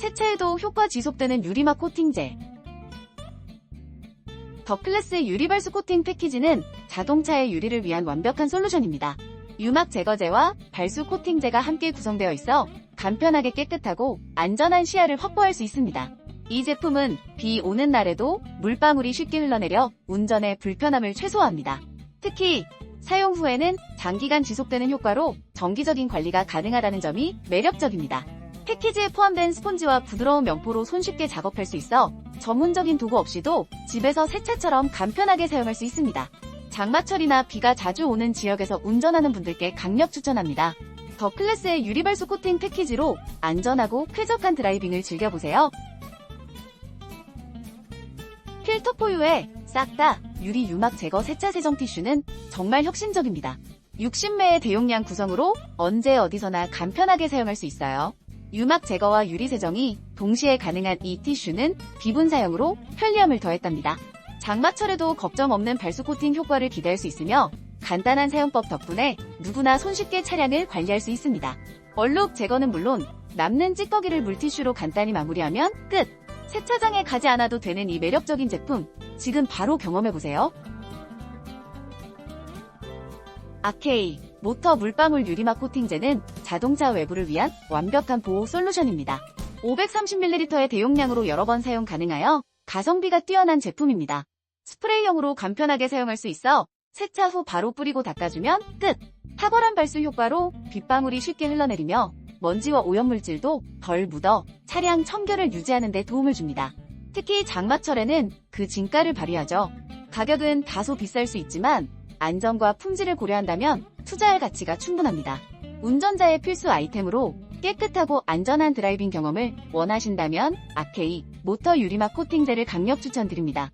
세차에도 효과 지속되는 유리막 코팅제. 더 클래스의 유리발수 코팅 패키지는 자동차의 유리를 위한 완벽한 솔루션입니다. 유막 제거제와 발수 코팅제가 함께 구성되어 있어 간편하게 깨끗하고 안전한 시야를 확보할 수 있습니다. 이 제품은 비 오는 날에도 물방울이 쉽게 흘러내려 운전의 불편함을 최소화합니다. 특히 사용 후에는 장기간 지속되는 효과로 정기적인 관리가 가능하다는 점이 매력적입니다. 패키지에 포함된 스폰지와 부드러운 명포로 손쉽게 작업할 수 있어 전문적인 도구 없이도 집에서 세차처럼 간편하게 사용할 수 있습니다. 장마철이나 비가 자주 오는 지역에서 운전하는 분들께 강력 추천합니다. 더 클래스의 유리발수 코팅 패키지로 안전하고 쾌적한 드라이빙을 즐겨보세요. 필터 포유의 싹 다 유리 유막 제거 세차 세정 티슈는 정말 혁신적입니다. 60매의 대용량 구성으로 언제 어디서나 간편하게 사용할 수 있어요. 유막 제거와 유리 세정이 동시에 가능한 이 티슈는 비분 사용으로 편리함을 더했답니다. 장마철에도 걱정 없는 발수 코팅 효과를 기대할 수 있으며 간단한 사용법 덕분에 누구나 손쉽게 차량을 관리할 수 있습니다. 얼룩 제거는 물론 남는 찌꺼기를 물티슈로 간단히 마무리하면 끝! 세차장에 가지 않아도 되는 이 매력적인 제품 지금 바로 경험해보세요. 아케이 모터 물방울 유리막 코팅제는 자동차 외부를 위한 완벽한 보호 솔루션입니다. 530ml의 대용량으로 여러 번 사용 가능하여 가성비가 뛰어난 제품입니다. 스프레이형으로 간편하게 사용할 수 있어 세차 후 바로 뿌리고 닦아주면 끝! 탁월한 발수 효과로 빗방울이 쉽게 흘러내리며 먼지와 오염물질도 덜 묻어 차량 청결을 유지하는 데 도움을 줍니다. 특히 장마철에는 그 진가를 발휘하죠. 가격은 다소 비쌀 수 있지만 안전과 품질을 고려한다면 투자할 가치가 충분합니다. 운전자의 필수 아이템으로 깨끗하고 안전한 드라이빙 경험을 원하신다면 아케이 모터 유리막 코팅제를 강력 추천드립니다.